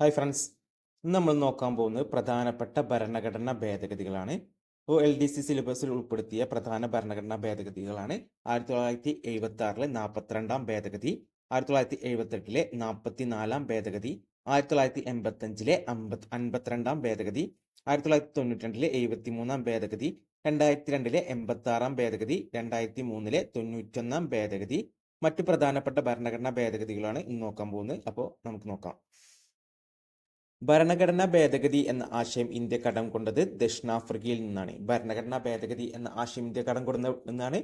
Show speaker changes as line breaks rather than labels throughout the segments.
Hi friends ഇന്ന് നമ്മൾ നോക്കാൻ പോകുന്നത് പ്രധാനപ്പെട്ട ഭരണഘടനാ ഭേദഗതികളാണ്. ഇപ്പോൾ എൽ ഡി സി സിലബസിൽ ഉൾപ്പെടുത്തിയ പ്രധാന ഭരണഘടനാ ഭേദഗതികളാണ് ആയിരത്തി തൊള്ളായിരത്തി എഴുപത്തി ആറിലെ നാൽപ്പത്തിരണ്ടാം ഭേദഗതി ആയിരത്തി തൊള്ളായിരത്തി എഴുപത്തെട്ടിലെ നാൽപ്പത്തി നാലാം ഭേദഗതി ആയിരത്തി തൊള്ളായിരത്തി എൺപത്തഞ്ചിലെ അമ്പത് അൻപത്തിരണ്ടാം ഭേദഗതി ആയിരത്തി തൊള്ളായിരത്തി തൊണ്ണൂറ്റി രണ്ടിലെ എഴുപത്തി മൂന്നാം ഭേദഗതി രണ്ടായിരത്തി രണ്ടിലെ എൺപത്തി ആറാം ഭേദഗതി രണ്ടായിരത്തി മൂന്നിലെ തൊണ്ണൂറ്റൊന്നാം ഭേദഗതി. മറ്റു പ്രധാനപ്പെട്ട ഭരണഘടനാ ഭേദഗതികളാണ് ഇന്ന് നോക്കാൻ പോകുന്നത്. അപ്പോൾ നമുക്ക് നോക്കാം. ഭരണഘടനാ ഭേദഗതി എന്ന ആശയം ഇന്ത്യ കടം കൊണ്ടത് ദക്ഷിണാഫ്രിക്കയിൽ നിന്നാണ്. ഭരണഘടനാ ഭേദഗതി എന്ന ആശയം ഇന്ത്യ കടം കൊണ്ട നിന്നാണ്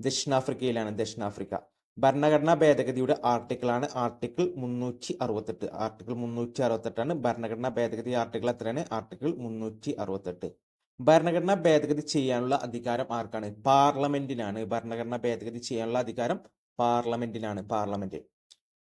ദക്ഷിണാഫ്രിക്കയിലാണ് ദക്ഷിണാഫ്രിക്ക. ഭരണഘടനാ ഭേദഗതിയുടെ ആർട്ടിക്കിളാണ് ആർട്ടിക്കിൾ മുന്നൂറ്റി അറുപത്തെട്ട് ആർട്ടിക്കിൾ മുന്നൂറ്റി അറുപത്തെട്ടാണ് ഭരണഘടനാ ഭേദഗതി ആർട്ടിക്കിൾ എത്രയാണ്? ആർട്ടിക്കിൾ മുന്നൂറ്റി അറുപത്തെട്ട് ഭരണഘടനാ ഭേദഗതി ചെയ്യാനുള്ള അധികാരം ആർക്കാണ്? പാർലമെന്റിനാണ് ഭരണഘടനാ ഭേദഗതി ചെയ്യാനുള്ള അധികാരം പാർലമെന്റിനാണ് പാർലമെന്റ്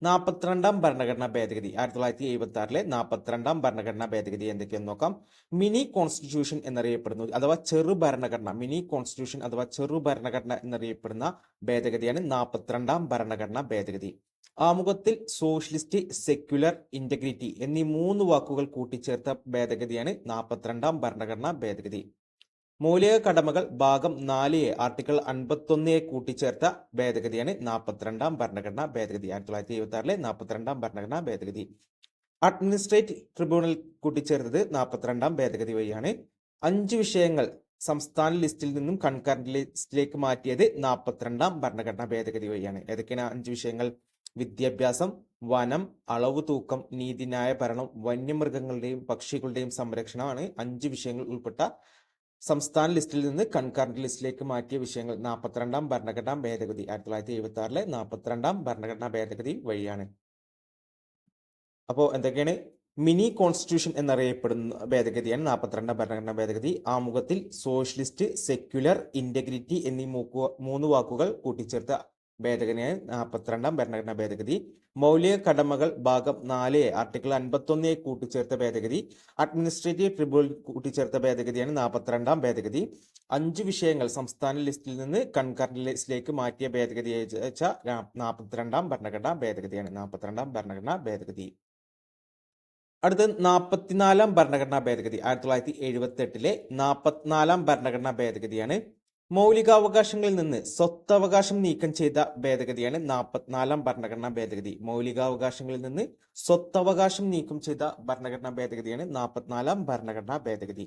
നാൽപ്പത്തിരണ്ടാം ഭരണഘടനാ ഭേദഗതി. ആയിരത്തി തൊള്ളായിരത്തി എഴുപത്തി ആറിലെ നാൽപ്പത്തിരണ്ടാം ഭരണഘടനാ ഭേദഗതി എന്തൊക്കെയെന്ന് നോക്കാം. മിനി കോൺസ്റ്റിറ്റ്യൂഷൻ എന്നറിയപ്പെടുന്നു അഥവാ ചെറു ഭരണഘടന. മിനി കോൺസ്റ്റിറ്റ്യൂഷൻ അഥവാ ചെറു ഭരണഘടന എന്നറിയപ്പെടുന്ന ഭേദഗതിയാണ് നാൽപ്പത്തിരണ്ടാം ഭരണഘടനാ ഭേദഗതി. ആമുഖത്തിൽ സോഷ്യലിസ്റ്റ് സെക്യുലർ ഇന്റഗ്രിറ്റി എന്നീ മൂന്ന് വാക്കുകൾ കൂട്ടിച്ചേർത്ത ഭേദഗതിയാണ് നാൽപ്പത്തിരണ്ടാം ഭരണഘടനാ ഭേദഗതി. മൗലിക കടമകൾ ഭാഗം നാല് എ ആർട്ടിക്കിൾ അൻപത്തൊന്ന് എ കൂട്ടിച്ചേർത്ത ഭേദഗതിയാണ് നാൽപ്പത്തിരണ്ടാം ഭരണഘടനാ ഭേദഗതി. ആയിരത്തി തൊള്ളായിരത്തി എഴുപത്തി ആറിലെ നാൽപ്പത്തിരണ്ടാം ഭരണഘടനാ ഭേദഗതി. അഡ്മിനിസ്ട്രേറ്റ് ട്രിബ്യൂണൽ കൂട്ടിച്ചേർത്തത് നാൽപ്പത്തിരണ്ടാം ഭേദഗതി വഴിയാണ്. അഞ്ച് വിഷയങ്ങൾ സംസ്ഥാന ലിസ്റ്റിൽ നിന്നും കൺകറന്റ് ലിസ്റ്റിലേക്ക് മാറ്റിയത് നാൽപ്പത്തിരണ്ടാം ഭരണഘടനാ ഭേദഗതി വഴിയാണ്. ഏതൊക്കെയാണ് അഞ്ച് വിഷയങ്ങൾ? വിദ്യാഭ്യാസം വനം അളവ് തൂക്കം നീതിന്യായ ഭരണം വന്യമൃഗങ്ങളുടെയും പക്ഷികളുടെയും സംരക്ഷണമാണ് അഞ്ച് വിഷയങ്ങൾ ഉൾപ്പെട്ട സംസ്ഥാന ലിസ്റ്റിൽ നിന്ന് കൺകറന്റ് ലിസ്റ്റിലേക്ക് മാറ്റിയ വിഷയങ്ങൾ നാൽപ്പത്തിരണ്ടാം ഭരണഘടനാ ഭേദഗതി ആയിരത്തി തൊള്ളായിരത്തി എഴുപത്തി ആറിലെ നാൽപ്പത്തിരണ്ടാം ഭരണഘടനാ ഭേദഗതി വഴിയാണ്. അപ്പോൾ എന്തൊക്കെയാണ്? മിനി കോൺസ്റ്റിറ്റ്യൂഷൻ എന്നറിയപ്പെടുന്ന ഭേദഗതിയാണ് നാൽപ്പത്തിരണ്ടാം ഭരണഘടനാ ഭേദഗതി. ആമുഖത്തിൽ സോഷ്യലിസ്റ്റ് സെക്യുലർ ഇന്റഗ്രിറ്റി എന്നീ മൂന്ന് വാക്കുകൾ കൂട്ടിച്ചേർത്ത ഭേദഗതിയാണ് നാൽപ്പത്തിരണ്ടാം ഭരണഘടനാ ഭേദഗതി. മൗലിക കടമകൾ ഭാഗം നാല് ആർട്ടിക്കിൾ അൻപത്തൊന്ന് കൂട്ടിച്ചേർത്ത ഭേദഗതി. അഡ്മിനിസ്ട്രേറ്റീവ് ട്രിബ്യൂണൽ കൂട്ടിച്ചേർത്ത ഭേദഗതിയാണ് നാൽപ്പത്തിരണ്ടാം ഭേദഗതി. അഞ്ച് വിഷയങ്ങൾ സംസ്ഥാന ലിസ്റ്റിൽ നിന്ന് കൺകറന്റ് ലിസ്റ്റിലേക്ക് മാറ്റിയ ഭേദഗതി നാൽപ്പത്തിരണ്ടാം ഭരണഘടനാ ഭേദഗതിയാണ് നാൽപ്പത്തിരണ്ടാം ഭരണഘടനാ ഭേദഗതി. അടുത്ത നാൽപ്പത്തിനാലാം ഭരണഘടനാ ഭേദഗതി ആയിരത്തി തൊള്ളായിരത്തി എഴുപത്തി എട്ടിലെ നാൽപ്പത്തിനാലാം ഭരണഘടനാ ഭേദഗതിയാണ്. മൗലികാവകാശങ്ങളിൽ നിന്ന് സ്വത്തവകാശം നീക്കം ചെയ്ത ഭേദഗതിയാണ് നാൽപ്പത്തിനാലാം ഭരണഘടനാ ഭേദഗതി. മൗലികാവകാശങ്ങളിൽ നിന്ന് സ്വത്തവകാശം നീക്കം ചെയ്ത ഭരണഘടനാ ഭേദഗതിയാണ് നാൽപ്പത്തിനാലാം ഭരണഘടനാ ഭേദഗതി.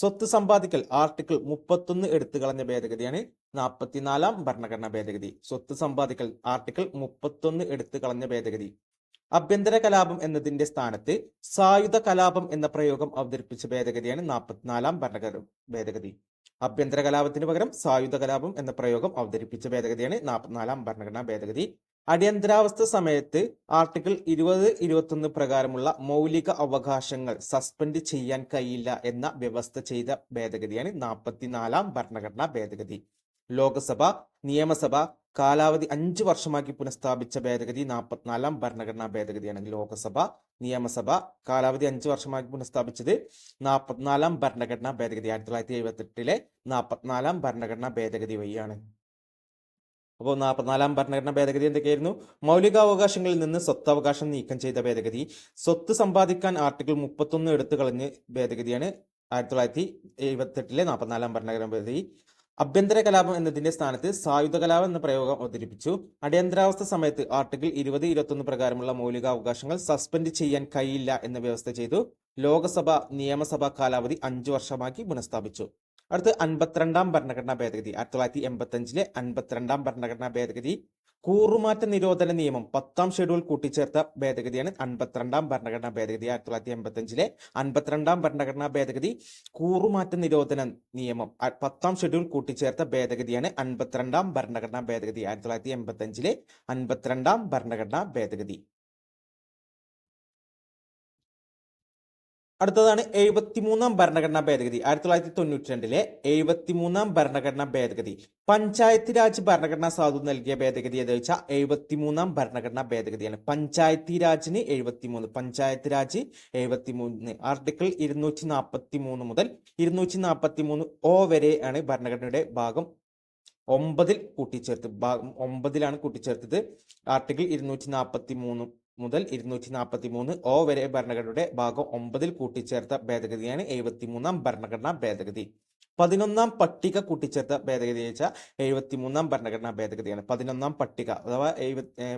സ്വത്ത് സമ്പാദിക്കൽ ആർട്ടിക്കിൾ മുപ്പത്തൊന്ന് എടുത്തു കളഞ്ഞ ഭേദഗതിയാണ് നാൽപ്പത്തിനാലാം ഭരണഘടനാ ഭേദഗതി. സ്വത്ത് സമ്പാദിക്കൽ ആർട്ടിക്കിൾ മുപ്പത്തൊന്ന് എടുത്തു കളഞ്ഞ ഭേദഗതി. ആഭ്യന്തര കലാപം എന്നതിന്റെ സ്ഥാനത്ത് സായുധ കലാപം എന്ന പ്രയോഗം അവതരിപ്പിച്ച ഭേദഗതിയാണ് നാൽപ്പത്തിനാലാം ഭരണഘടന ഭേദഗതി. ആഭ്യന്തര കലാപത്തിന് പകരം സായുധ കലാപം എന്ന പ്രയോഗം അവതരിപ്പിച്ച ഭേദഗതിയാണ് നാൽപ്പത്തിനാലാം ഭരണഘടനാ ഭേദഗതി. അടിയന്തരാവസ്ഥ സമയത്ത് ആർട്ടിക്കിൾ ഇരുപത് ഇരുപത്തൊന്ന് പ്രകാരമുള്ള മൗലിക അവകാശങ്ങൾ സസ്പെൻഡ് ചെയ്യാൻ കഴിയില്ല എന്ന വ്യവസ്ഥ ചെയ്ത ഭേദഗതിയാണ് നാൽപ്പത്തിനാലാം ഭരണഘടനാ ഭേദഗതി. ലോക്സഭ നിയമസഭ കാലാവധി അഞ്ച് വർഷമാക്കി പുനഃസ്ഥാപിച്ച ഭേദഗതി നാൽപ്പത്തിനാലാം ഭരണഘടനാ ഭേദഗതിയാണ്. ലോക്സഭ നിയമസഭ കാലാവധി അഞ്ച് വർഷമാക്കി പുനഃസ്ഥാപിച്ചത് നാൽപ്പത്തിനാലാം ഭരണഘടനാ ഭേദഗതി. ആയിരത്തി തൊള്ളായിരത്തി എഴുപത്തി എട്ടിലെ നാൽപ്പത്തിനാലാം ഭരണഘടനാ ഭേദഗതി വഴിയാണ്. അപ്പോൾ നാൽപ്പത്തിനാലാം ഭരണഘടനാ ഭേദഗതി എന്തൊക്കെയായിരുന്നു? മൗലികാവകാശങ്ങളിൽ നിന്ന് സ്വത്തവകാശം നീക്കം ചെയ്ത ഭേദഗതി. സ്വത്ത് സമ്പാദിക്കാൻ ആർട്ടിക്കിൾ മുപ്പത്തൊന്ന് എടുത്തു കളഞ്ഞ് ഭേദഗതിയാണ് ആയിരത്തി തൊള്ളായിരത്തി എഴുപത്തെട്ടിലെ നാൽപ്പത്തിനാലാം ഭരണഘടനാ ഭേദഗതി. അഭ്യന്തര കലാപം എന്നതിന്റെ സ്ഥാനത്ത് സായുധ കലാപം എന്ന പ്രയോഗം അവതരിപ്പിച്ചു. അടിയന്തരാവസ്ഥ സമയത്ത് ആർട്ടിക്കിൾ ഇരുപത് ഇരുപത്തൊന്ന് പ്രകാരമുള്ള മൗലികാവകാശങ്ങൾ സസ്പെൻഡ് ചെയ്യാൻ കഴിയില്ല എന്ന വ്യവസ്ഥ ചെയ്തു. ലോകസഭ നിയമസഭാ കാലാവധി അഞ്ചു വർഷമാക്കി പുനഃസ്ഥാപിച്ചു. അടുത്ത് അൻപത്തിരണ്ടാം ഭരണഘടനാ ഭേദഗതി ആയിരത്തി തൊള്ളായിരത്തി എൺപത്തി അഞ്ചിലെ അൻപത്തിരണ്ടാം ഭരണഘടനാ ഭേദഗതി. കൂറുമാറ്റ നിരോധന നിയമം പത്താം ഷെഡ്യൂൾ കൂട്ടിച്ചേർത്ത ഭേദഗതിയാണ് അൻപത്തിരണ്ടാം ഭരണഘടനാ ഭേദഗതി ആയിരത്തി തൊള്ളായിരത്തി എൺപത്തി അഞ്ചിലെ അൻപത്തിരണ്ടാം ഭരണഘടനാ ഭേദഗതി കൂറുമാറ്റ നിരോധന നിയമം പത്താം ഷെഡ്യൂൾ കൂട്ടിച്ചേർത്ത ഭേദഗതിയാണ് അൻപത്തിരണ്ടാം ഭരണഘടനാ ഭേദഗതി ആയിരത്തി തൊള്ളായിരത്തി എൺപത്തി അഞ്ചിലെ അൻപത്തിരണ്ടാം ഭരണഘടനാ ഭേദഗതി. അടുത്തതാണ് എഴുപത്തിമൂന്നാം ഭരണഘടനാ ഭേദഗതി. ആയിരത്തി തൊള്ളായിരത്തി തൊണ്ണൂറ്റി രണ്ടിലെ എഴുപത്തിമൂന്നാം ഭരണഘടനാ ഭേദഗതി. പഞ്ചായത്ത് രാജ് ഭരണഘടനാ സാധു നൽകിയ ഭേദഗതി എന്ന് വെച്ചാൽ എഴുപത്തിമൂന്നാം ഭരണഘടനാ ഭേദഗതിയാണ്. പഞ്ചായത്തി രാജിന് എഴുപത്തിമൂന്ന് പഞ്ചായത്ത് രാജ് എഴുപത്തിമൂന്ന്. ആർട്ടിക്കിൾ ഇരുന്നൂറ്റി നാൽപ്പത്തി മൂന്ന് മുതൽ ഇരുന്നൂറ്റി നാൽപ്പത്തി മൂന്ന് ഓ വരെ ആണ് ഭരണഘടനയുടെ ഭാഗം ഒമ്പതിൽ കൂട്ടിച്ചേർത്ത് ഭാഗം ഒമ്പതിലാണ് കൂട്ടിച്ചേർത്തത്. ആർട്ടിക്കിൾ ഇരുന്നൂറ്റി നാൽപ്പത്തി മൂന്ന് മുതൽ ഇരുന്നൂറ്റി നാൽപ്പത്തി മൂന്ന് ഒ വരെ ഭരണഘടനയുടെ ഭാഗം ഒമ്പതിൽ കൂട്ടിച്ചേർത്ത ഭേദഗതിയാണ് എഴുപത്തിമൂന്നാം ഭരണഘടനാ ഭേദഗതി. പതിനൊന്നാം പട്ടിക കൂട്ടിച്ചേർത്ത ഭേദഗതി വെച്ചാൽ എഴുപത്തിമൂന്നാം ഭരണഘടനാ ഭേദഗതിയാണ്. പതിനൊന്നാം പട്ടിക അഥവാ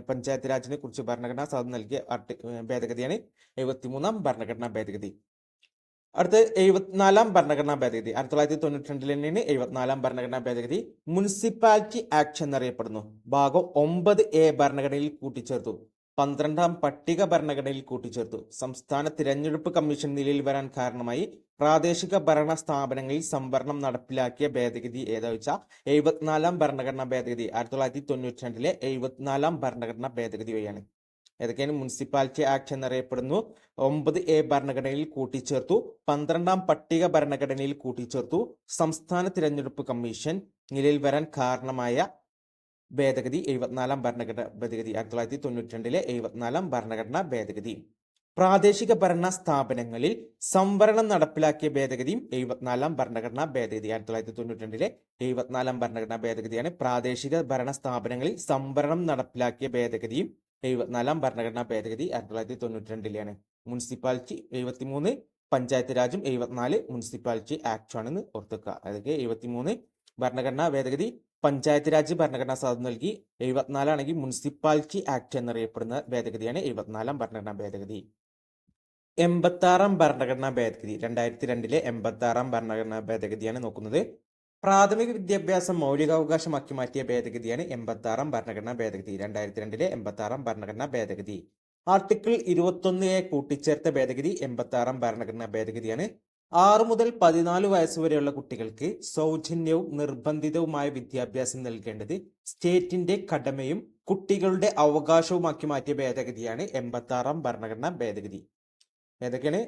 പഞ്ചായത്ത് രാജിനെ കുറിച്ച് ഭരണഘടനാ സഭ നൽകിയ ആർട്ടി- ഭേദഗതിയാണ് എഴുപത്തിമൂന്നാം ഭരണഘടനാ ഭേദഗതി. അടുത്ത് എഴുപത്തിനാലാം ഭരണഘടനാ ഭേദഗതി. ആയിരത്തി തൊള്ളായിരത്തി തൊണ്ണൂറ്റി രണ്ടിൽ തന്നെയാണ് എഴുപത്തിനാലാം ഭരണഘടനാ ഭേദഗതി. മുനിസിപ്പാലിറ്റി ആക്ട് എന്നറിയപ്പെടുന്നു. ഭാഗം ഒമ്പത് എ ഭരണഘടനയിൽ കൂട്ടിച്ചേർത്തു. പന്ത്രണ്ടാം പട്ടിക ഭരണഘടനയിൽ കൂട്ടിച്ചേർത്തു. സംസ്ഥാന തിരഞ്ഞെടുപ്പ് കമ്മീഷൻ നിലയിൽ വരാൻ കാരണമായി പ്രാദേശിക ഭരണ സ്ഥാപനങ്ങളിൽ സംവരണം നടപ്പിലാക്കിയ ഭേദഗതി ഏതാ വെച്ചാൽ എഴുപത്തിനാലാം ഭരണഘടനാ ഭേദഗതി. ആയിരത്തി തൊള്ളായിരത്തി തൊണ്ണൂറ്റി രണ്ടിലെ എഴുപത്തിനാലാം ഭരണഘടനാ ഭേദഗതി വഴിയാണ്. ഏതൊക്കെയാണ് മുനിസിപ്പാലിറ്റി ആക്ട് എന്നറിയപ്പെടുന്നു? ഒമ്പത് എ ഭരണഘടനയിൽ കൂട്ടിച്ചേർത്തു. പന്ത്രണ്ടാം പട്ടിക ഭരണഘടനയിൽ കൂട്ടിച്ചേർത്തു. സംസ്ഥാന തിരഞ്ഞെടുപ്പ് കമ്മീഷൻ നിലയിൽ വരാൻ കാരണമായ ഭേദഗതി എഴുപത്തിനാലാം ഭരണഘടന ഭേദഗതി ആയിരത്തി തൊള്ളായിരത്തി തൊണ്ണൂറ്റി രണ്ടിലെ എഴുപത്തിനാലാം ഭരണഘടനാ ഭേദഗതി. പ്രാദേശിക ഭരണ സ്ഥാപനങ്ങളിൽ സംവരണം നടപ്പിലാക്കിയ ഭേദഗതിയും എഴുപത്തിനാലാം ഭരണഘടനാ ഭേദഗതി ആയിരത്തി തൊള്ളായിരത്തി തൊണ്ണൂറ്റി രണ്ടിലെ എഴുപത്തിനാലാം ഭരണഘടനാ ഭേദഗതിയാണ്. പ്രാദേശിക ഭരണ സ്ഥാപനങ്ങളിൽ സംവരണം നടപ്പിലാക്കിയ ഭേദഗതിയും എഴുപത്തിനാലാം ഭരണഘടനാ ഭേദഗതി ആയിരത്തി തൊള്ളായിരത്തി തൊണ്ണൂറ്റി രണ്ടിലെയാണ് മുനിസിപ്പാലിറ്റി എഴുപത്തിമൂന്ന് പഞ്ചായത്ത് രാജും എഴുപത്തിനാല് മുനിസിപ്പാലിറ്റി ആക്ട് ആണെന്ന് ഓർത്തുക അതൊക്കെ എഴുപത്തിമൂന്ന് ഭരണഘടനാ ഭേദഗതി പഞ്ചായത്ത് രാജ് ഭരണഘടനാ സാധു നൽകി. എഴുപത്തിനാലാണെങ്കിൽ മുനിസിപ്പാലിറ്റി ആക്ട് എന്നറിയപ്പെടുന്ന ഭേദഗതിയാണ് എഴുപത്തിനാലാം ഭരണഘടനാ ഭേദഗതി. എൺപത്താറാം ഭരണഘടനാ ഭേദഗതി. രണ്ടായിരത്തി രണ്ടിലെ എൺപത്താറാം ഭരണഘടനാ ഭേദഗതിയാണ് നോക്കുന്നത്. പ്രാഥമിക വിദ്യാഭ്യാസം മൗലികാവകാശമാക്കി മാറ്റിയ ഭേദഗതിയാണ് എൺപത്താറാം ഭരണഘടനാ ഭേദഗതി. രണ്ടായിരത്തി രണ്ടിലെ എൺപത്താറാം ഭരണഘടനാ ഭേദഗതി. ആർട്ടിക്കിൾ ഇരുപത്തൊന്ന് എ കൂട്ടിച്ചേർത്ത ഭേദഗതി എൺപത്താറാം ഭരണഘടനാ ഭേദഗതിയാണ്. ആറ് മുതൽ പതിനാല് വയസ്സ് വരെയുള്ള കുട്ടികൾക്ക് സൗജന്യവും നിർബന്ധിതവുമായ വിദ്യാഭ്യാസം നൽകേണ്ടത് സ്റ്റേറ്റിന്റെ കടമയും കുട്ടികളുടെ അവകാശവുമാക്കി മാറ്റിയ ഭേദഗതിയാണ് എൺപത്താറാം ഭരണഘടനാ ഭേദഗതി. ഏതൊക്കെയാണ്?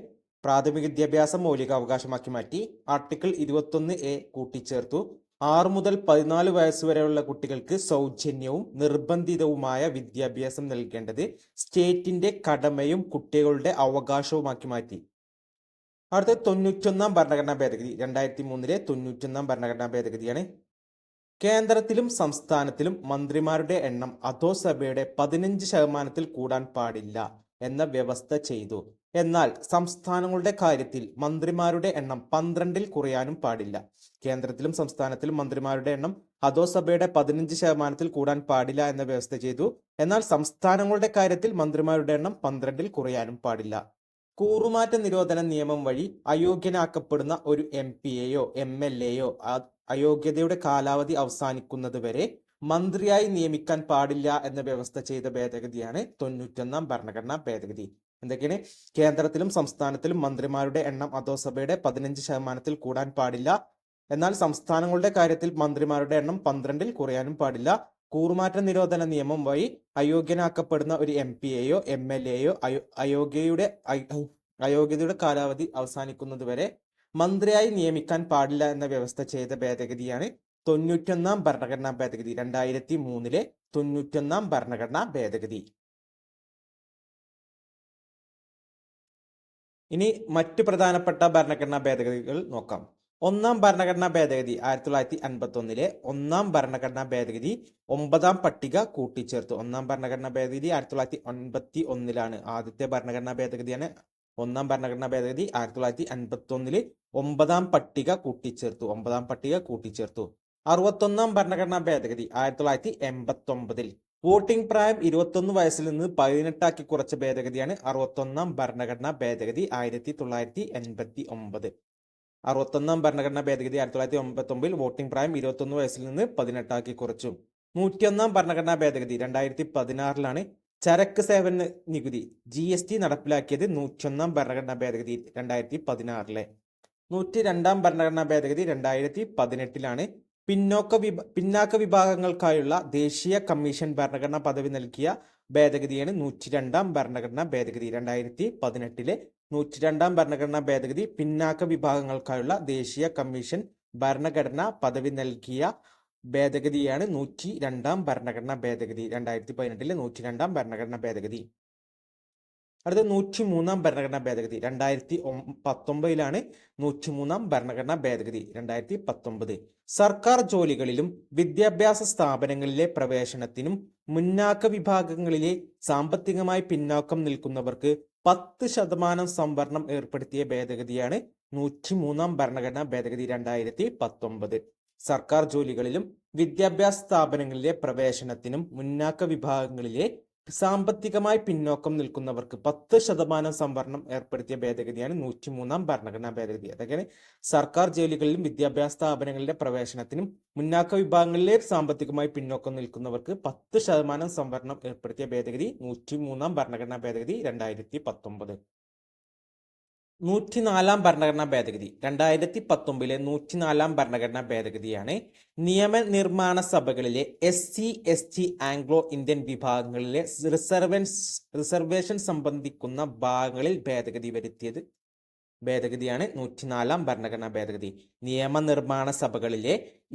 പ്രാഥമിക വിദ്യാഭ്യാസം മൗലിക അവകാശമാക്കി മാറ്റി ആർട്ടിക്കിൾ ഇരുപത്തൊന്ന് എ കൂട്ടിച്ചേർത്തു. ആറ് മുതൽ പതിനാല് വരെയുള്ള കുട്ടികൾക്ക് സൗജന്യവും നിർബന്ധിതവുമായ വിദ്യാഭ്യാസം നൽകേണ്ടത് സ്റ്റേറ്റിന്റെ കടമയും കുട്ടികളുടെ അവകാശവുമാക്കി മാറ്റി. അടുത്ത തൊണ്ണൂറ്റൊന്നാം ഭരണഘടനാ ഭേദഗതി. രണ്ടായിരത്തി മൂന്നിലെ തൊണ്ണൂറ്റൊന്നാം ഭരണഘടനാ ഭേദഗതിയാണ്. കേന്ദ്രത്തിലും സംസ്ഥാനത്തിലും മന്ത്രിമാരുടെ എണ്ണം അധോസഭയുടെ പതിനഞ്ച് ശതമാനത്തിൽ കൂടാൻ പാടില്ല എന്ന വ്യവസ്ഥ ചെയ്തു. എന്നാൽ സംസ്ഥാനങ്ങളുടെ കാര്യത്തിൽ മന്ത്രിമാരുടെ എണ്ണം പന്ത്രണ്ടിൽ കുറയാനും പാടില്ല. കേന്ദ്രത്തിലും സംസ്ഥാനത്തിലും മന്ത്രിമാരുടെ എണ്ണം അധോസഭയുടെ പതിനഞ്ച് ശതമാനത്തിൽ കൂടാൻ പാടില്ല എന്ന വ്യവസ്ഥ ചെയ്തു. എന്നാൽ സംസ്ഥാനങ്ങളുടെ കാര്യത്തിൽ മന്ത്രിമാരുടെ എണ്ണം പന്ത്രണ്ടിൽ കുറയാനും പാടില്ല. കൂറുമാറ്റ നിരോധന നിയമം വഴി അയോഗ്യനാക്കപ്പെടുന്ന ഒരു എം പി എയോ എം എൽ എയോ അയോഗ്യതയുടെ കാലാവധി അവസാനിക്കുന്നത് വരെ മന്ത്രിയായി നിയമിക്കാൻ പാടില്ല എന്ന വ്യവസ്ഥ ചെയ്ത ഭേദഗതിയാണ് തൊണ്ണൂറ്റൊന്നാം ഭരണഘടനാ ഭേദഗതി. എന്തൊക്കെയാണ്? കേന്ദ്രത്തിലും സംസ്ഥാനത്തിലും മന്ത്രിമാരുടെ എണ്ണം അതോ അധോസഭയുടെ പതിനഞ്ച് ശതമാനത്തിൽ കൂടാൻ പാടില്ല. എന്നാൽ സംസ്ഥാനങ്ങളുടെ കാര്യത്തിൽ മന്ത്രിമാരുടെ എണ്ണം പന്ത്രണ്ടിൽ കുറയാനും പാടില്ല. കൂറുമാറ്റ നിരോധന നിയമം വഴി അയോഗ്യനാക്കപ്പെടുന്ന ഒരു എം പി എയോ എം എൽ എയോ അയോഗ്യയുടെ അയോഗ്യതയുടെ കാലാവധി അവസാനിക്കുന്നത് വരെ മന്ത്രിയായി നിയമിക്കാൻ പാടില്ല എന്ന വ്യവസ്ഥ ചെയ്ത ഭേദഗതിയാണ് തൊണ്ണൂറ്റൊന്നാം ഭരണഘടനാ ഭേദഗതി രണ്ടായിരത്തി മൂന്നിലെ തൊണ്ണൂറ്റൊന്നാം ഭരണഘടനാ ഭേദഗതി. ഇനി മറ്റു പ്രധാനപ്പെട്ട ഭരണഘടനാ ഭേദഗതികൾ നോക്കാം. ഒന്നാം ഭരണഘടനാ ഭേദഗതി ആയിരത്തി തൊള്ളായിരത്തി അൻപത്തി ഒന്നിലെ ഒന്നാം ഭരണഘടനാ ഭേദഗതി ഒമ്പതാം പട്ടിക കൂട്ടിച്ചേർത്തു. ഒന്നാം ഭരണഘടനാ ഭേദഗതി ആയിരത്തി തൊള്ളായിരത്തി അൻപത്തി ഒന്നിലാണ് ആദ്യത്തെ ഭരണഘടനാ ഭേദഗതിയാണ് ഒന്നാം ഭരണഘടനാ ഭേദഗതി ആയിരത്തി തൊള്ളായിരത്തി അൻപത്തി ഒന്നിൽ ഒമ്പതാം പട്ടിക കൂട്ടിച്ചേർത്തു. ഒമ്പതാം പട്ടിക കൂട്ടിച്ചേർത്തു. അറുപത്തൊന്നാം ഭരണഘടനാ ഭേദഗതി ആയിരത്തി തൊള്ളായിരത്തി എൺപത്തി ഒമ്പതിൽ വോട്ടിംഗ് പ്രായം ഇരുപത്തൊന്ന് വയസ്സിൽ നിന്ന് പതിനെട്ടാക്കി കുറച്ച ഭേദഗതിയാണ് അറുപത്തൊന്നാം ഭരണഘടനാ ഭേദഗതി ആയിരത്തി തൊള്ളായിരത്തി എൺപത്തി ഒമ്പത് അറുപത്തൊന്നാം ഭരണഘടനാ ഭേദഗതി ആയിരത്തി തൊള്ളായിരത്തി ഒമ്പത്തി ഒമ്പതിൽ വോട്ടിംഗ് പ്രായം ഇരുപത്തൊന്ന് വയസ്സിൽ നിന്ന് പതിനെട്ടാക്കി കുറച്ചു. നൂറ്റിയൊന്നാം ഭരണഘടനാ ഭേദഗതി രണ്ടായിരത്തി പതിനാറിലാണ് ചരക്ക് സേവന നികുതി ജി എസ് ടി നടപ്പിലാക്കിയത് നൂറ്റിയൊന്നാം ഭരണഘടനാ ഭേദഗതി രണ്ടായിരത്തി പതിനാറിലെ നൂറ്റി രണ്ടാം ഭരണഘടനാ ഭേദഗതി രണ്ടായിരത്തി പതിനെട്ടിലാണ് പിന്നോക്ക വിഭ പിന്നാക്ക വിഭാഗങ്ങൾക്കായുള്ള ദേശീയ കമ്മീഷൻ ഭരണഘടനാ പദവി നൽകിയ ഭേദഗതിയാണ് നൂറ്റി രണ്ടാം ഭരണഘടനാ ഭേദഗതി. രണ്ടായിരത്തി പതിനെട്ടിലെ നൂറ്റി രണ്ടാം ഭരണഘടനാ ഭേദഗതി പിന്നാക്ക വിഭാഗങ്ങൾക്കായുള്ള ദേശീയ കമ്മീഷൻ ഭരണഘടനാ പദവി നൽകിയ ഭേദഗതിയാണ് നൂറ്റി രണ്ടാം ഭരണഘടനാ ഭേദഗതി. രണ്ടായിരത്തി പതിനെട്ടിലെ നൂറ്റി രണ്ടാം ഭരണഘടനാ ഭേദഗതി. അടുത്ത നൂറ്റി മൂന്നാം ഭരണഘടനാ ഭേദഗതി. രണ്ടായിരത്തി പത്തൊമ്പതിലാണ് നൂറ്റി മൂന്നാം ഭരണഘടനാ ഭേദഗതി. രണ്ടായിരത്തി പത്തൊമ്പത് സർക്കാർ ജോലികളിലും വിദ്യാഭ്യാസ സ്ഥാപനങ്ങളിലെ പ്രവേശനത്തിനും മുന്നാക്ക വിഭാഗങ്ങളിലെ സാമ്പത്തികമായി പിന്നോക്കം നിൽക്കുന്നവർക്ക് പത്ത് ശതമാനം സംവരണം ഏർപ്പെടുത്തിയ ഭേദഗതിയാണ് നൂറ്റിമൂന്നാം ഭരണഘടനാ ഭേദഗതി രണ്ടായിരത്തി പത്തൊമ്പത് സർക്കാർ ജോലികളിലും വിദ്യാഭ്യാസ സ്ഥാപനങ്ങളിലെ പ്രവേശനത്തിനും മുന്നാക്ക വിഭാഗങ്ങളിലെ സാമ്പത്തികമായി പിന്നോക്കം നിൽക്കുന്നവർക്ക് പത്ത് ശതമാനം സംവരണം ഏർപ്പെടുത്തിയ ഭേദഗതിയാണ് നൂറ്റിമൂന്നാം ഭരണഘടനാ ഭേദഗതി. അതങ്ങനെ സർക്കാർ ജോലികളിലും വിദ്യാഭ്യാസ സ്ഥാപനങ്ങളിലെ പ്രവേശനത്തിനും മുന്നാക്ക വിഭാഗങ്ങളിലെ സാമ്പത്തികമായി പിന്നോക്കം നിൽക്കുന്നവർക്ക് പത്ത് ശതമാനം സംവരണം ഏർപ്പെടുത്തിയ ഭേദഗതി നൂറ്റിമൂന്നാം ഭരണഘടനാ ഭേദഗതി രണ്ടായിരത്തി പത്തൊമ്പത്. നൂറ്റിനാലാം ഭരണഘടനാ ഭേദഗതി. രണ്ടായിരത്തി പത്തൊമ്പതിലെ നൂറ്റിനാലാം ഭരണഘടനാ ഭേദഗതിയാണ് നിയമനിർമ്മാണ സഭകളിലെ S C S T Anglo Indian വിഭാഗങ്ങളിലെ റിസർവൻസ് റിസർവേഷൻ സംബന്ധിക്കുന്ന ഭാഗങ്ങളിൽ ഭേദഗതി വരുത്തിയത് ഭേദഗതിയാണ് നൂറ്റിനാലാം ഭരണഘടനാ ഭേദഗതി. നിയമനിർമ്മാണ സഭകളിലെ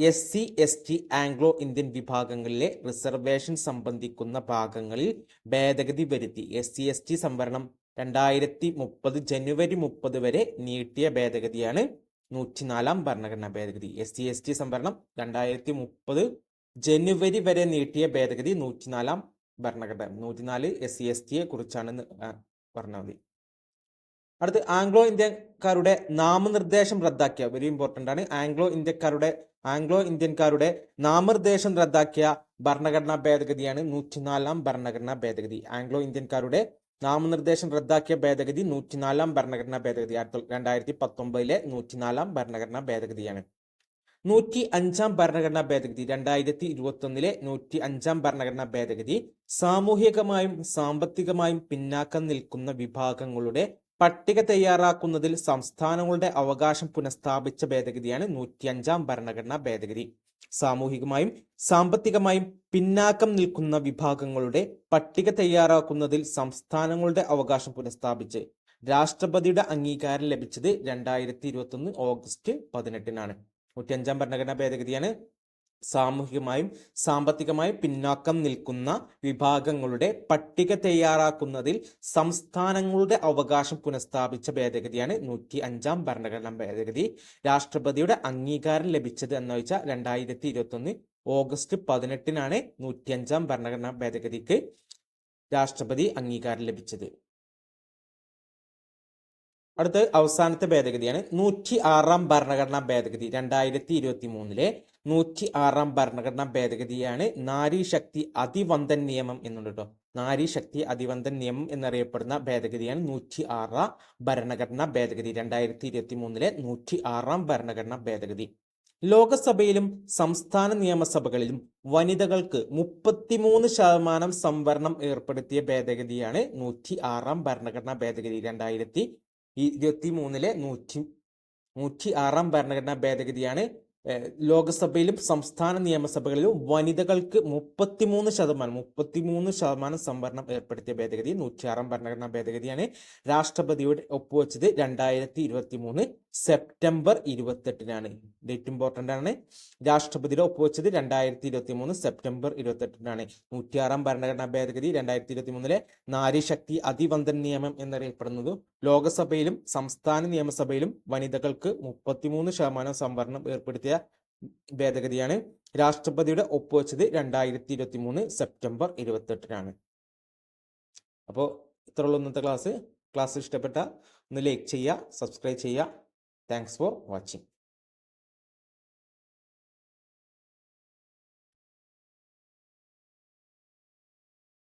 S C S T Anglo Indian വിഭാഗങ്ങളിലെ റിസർവേഷൻ സംബന്ധിക്കുന്ന ഭാഗങ്ങളിൽ ഭേദഗതി വരുത്തി. എസ് സി എസ് ടി സംവരണം രണ്ടായിരത്തി മുപ്പത് ജനുവരി മുപ്പത് വരെ നീട്ടിയ ഭേദഗതിയാണ് നൂറ്റിനാലാം ഭരണഘടനാ ഭേദഗതി. എസ് സി എസ് ടി സംവരണം രണ്ടായിരത്തി മുപ്പത് ജനുവരി വരെ നീട്ടിയ ഭേദഗതി നൂറ്റിനാലാം ഭരണഘടന. നൂറ്റിനാല് എസ് സി എസ് ടിയെ കുറിച്ചാണ് പറഞ്ഞാൽ മതി. അടുത്ത് ആംഗ്ലോ ഇന്ത്യക്കാരുടെ നാമനിർദ്ദേശം റദ്ദാക്കിയ വെരി ഇമ്പോർട്ടന്റ് ആണ്. ആംഗ്ലോ ഇന്ത്യക്കാരുടെ ആംഗ്ലോ ഇന്ത്യൻകാരുടെ നാമനിർദ്ദേശം റദ്ദാക്കിയ ഭരണഘടനാ ഭേദഗതിയാണ് നൂറ്റിനാലാം ഭരണഘടനാ ഭേദഗതി. ആംഗ്ലോ ഇന്ത്യൻകാരുടെ നാമനിർദ്ദേശം റദ്ദാക്കിയ ഭേദഗതി നൂറ്റിനാലാം ഭരണഘടനാ ഭേദഗതി. രണ്ടായിരത്തി പത്തൊമ്പതിലെ നൂറ്റിനാലാം ഭരണഘടനാ ഭേദഗതിയാണ്. നൂറ്റി അഞ്ചാം ഭരണഘടനാ ഭേദഗതി. രണ്ടായിരത്തി ഇരുപത്തി ഒന്നിലെ നൂറ്റി അഞ്ചാം ഭരണഘടനാ ഭേദഗതി. സാമൂഹികമായും സാമ്പത്തികമായും പിന്നാക്കം നിൽക്കുന്ന വിഭാഗങ്ങളുടെ പട്ടിക തയ്യാറാക്കുന്നതിൽ സംസ്ഥാനങ്ങളുടെ അവകാശം പുനഃസ്ഥാപിച്ച ഭേദഗതിയാണ് നൂറ്റിയഞ്ചാം ഭരണഘടനാ ഭേദഗതി. സാമൂഹികമായും സാമ്പത്തികമായും പിന്നാക്കം നിൽക്കുന്ന വിഭാഗങ്ങളുടെ പട്ടിക തയ്യാറാക്കുന്നതിൽ സംസ്ഥാനങ്ങളുടെ അവകാശം പുനഃസ്ഥാപിച്ച് രാഷ്ട്രപതിയുടെ അംഗീകാരം ലഭിച്ചത് രണ്ടായിരത്തി ഇരുപത്തി ഒന്ന് ഓഗസ്റ്റ് പതിനെട്ടിനാണ്. നൂറ്റിയഞ്ചാം ഭരണഘടനാ ഭേദഗതിയാണ് സാമൂഹികമായും സാമ്പത്തികമായും പിന്നാക്കം നിൽക്കുന്ന വിഭാഗങ്ങളുടെ പട്ടിക തയ്യാറാക്കുന്നതിൽ സംസ്ഥാനങ്ങളുടെ അവകാശം പുനഃസ്ഥാപിച്ച ഭേദഗതിയാണ് നൂറ്റി അഞ്ചാം ഭരണഘടനാ ഭേദഗതി. രാഷ്ട്രപതിയുടെ അംഗീകാരം ലഭിച്ചത് എന്ന് വെച്ചാൽ രണ്ടായിരത്തി ഇരുപത്തി ഒന്ന് ഓഗസ്റ്റ് പതിനെട്ടിനാണ് നൂറ്റിയഞ്ചാം ഭരണഘടനാ ഭേദഗതിക്ക് രാഷ്ട്രപതി അംഗീകാരം ലഭിച്ചത്. അടുത്ത അവസാനത്തെ ഭേദഗതിയാണ് നൂറ്റി ആറാം ഭരണഘടനാ ഭേദഗതി രണ്ടായിരത്തി ഇരുപത്തി മൂന്നിലെ നൂറ്റി ആറാം ഭരണഘടനാ ഭേദഗതിയാണ് നാരി ശക്തി അതിവന്ദൻ നിയമം എന്നുള്ളത് കേട്ടോ നാരി ശക്തി അതിവന്ദൻ നിയമം എന്നറിയപ്പെടുന്ന ഭേദഗതിയാണ് നൂറ്റി ആറാം ഭരണഘടനാ ഭേദഗതി. രണ്ടായിരത്തി ഇരുപത്തി മൂന്നിലെ നൂറ്റി ആറാം ഭരണഘടനാ ഭേദഗതി. ലോകസഭയിലും സംസ്ഥാന നിയമസഭകളിലും വനിതകൾക്ക് മുപ്പത്തിമൂന്ന് ശതമാനം സംവരണം ഏർപ്പെടുത്തിയ ഭേദഗതിയാണ് നൂറ്റി ആറാം ഭരണഘടനാ ഭേദഗതി. രണ്ടായിരത്തി ഇരുപത്തി മൂന്നിലെ നൂറ്റി നൂറ്റി ആറാം ഭരണഘടനാ ഭേദഗതിയാണ് ലോകസഭയിലും സംസ്ഥാന നിയമസഭകളിലും വനിതകൾക്ക് മുപ്പത്തിമൂന്ന് ശതമാനം മുപ്പത്തിമൂന്ന് ശതമാനം സംവരണം ഏർപ്പെടുത്തിയ ഭേദഗതി നൂറ്റിയാറാം ഭരണഘടനാ ഭേദഗതിയാണ് രാഷ്ട്രപതിയുടെ ഒപ്പുവെച്ചത് രണ്ടായിരത്തി ഇരുപത്തി മൂന്ന് സെപ്റ്റംബർ ഇരുപത്തെട്ടിനാണ്. ഡേറ്റ് ഇമ്പോർട്ടന്റ് ആണ്. രാഷ്ട്രപതിയുടെ ഒപ്പുവെച്ചത് രണ്ടായിരത്തി ഇരുപത്തി മൂന്ന് സെപ്റ്റംബർ ഇരുപത്തെട്ടിനാണ്. നൂറ്റിയാറാം ഭരണഘടനാ ഭേദഗതി രണ്ടായിരത്തി ഇരുപത്തി മൂന്നിലെ നാരീശക്തി അതിവന്ദൻ നിയമം എന്നറിയപ്പെടുന്നതും ലോകസഭയിലും സംസ്ഥാന നിയമസഭയിലും വനിതകൾക്ക് മുപ്പത്തിമൂന്ന് ശതമാനം സംവരണം ഏർപ്പെടുത്തിയ ഭേദഗതിയാണ് രാഷ്ട്രപതിയുടെ ഒപ്പുവെച്ചത് രണ്ടായിരത്തി ഇരുപത്തി മൂന്ന് സെപ്റ്റംബർ ഇരുപത്തെട്ടിനാണ്. അപ്പോൾ ഇത്രയുള്ള ഇന്നത്തെ ക്ലാസ്. ക്ലാസ് ഇഷ്ടപ്പെട്ട ഒന്ന് ലൈക്ക് ചെയ്യുക സബ്സ്ക്രൈബ് ചെയ്യുക. Thanks for watching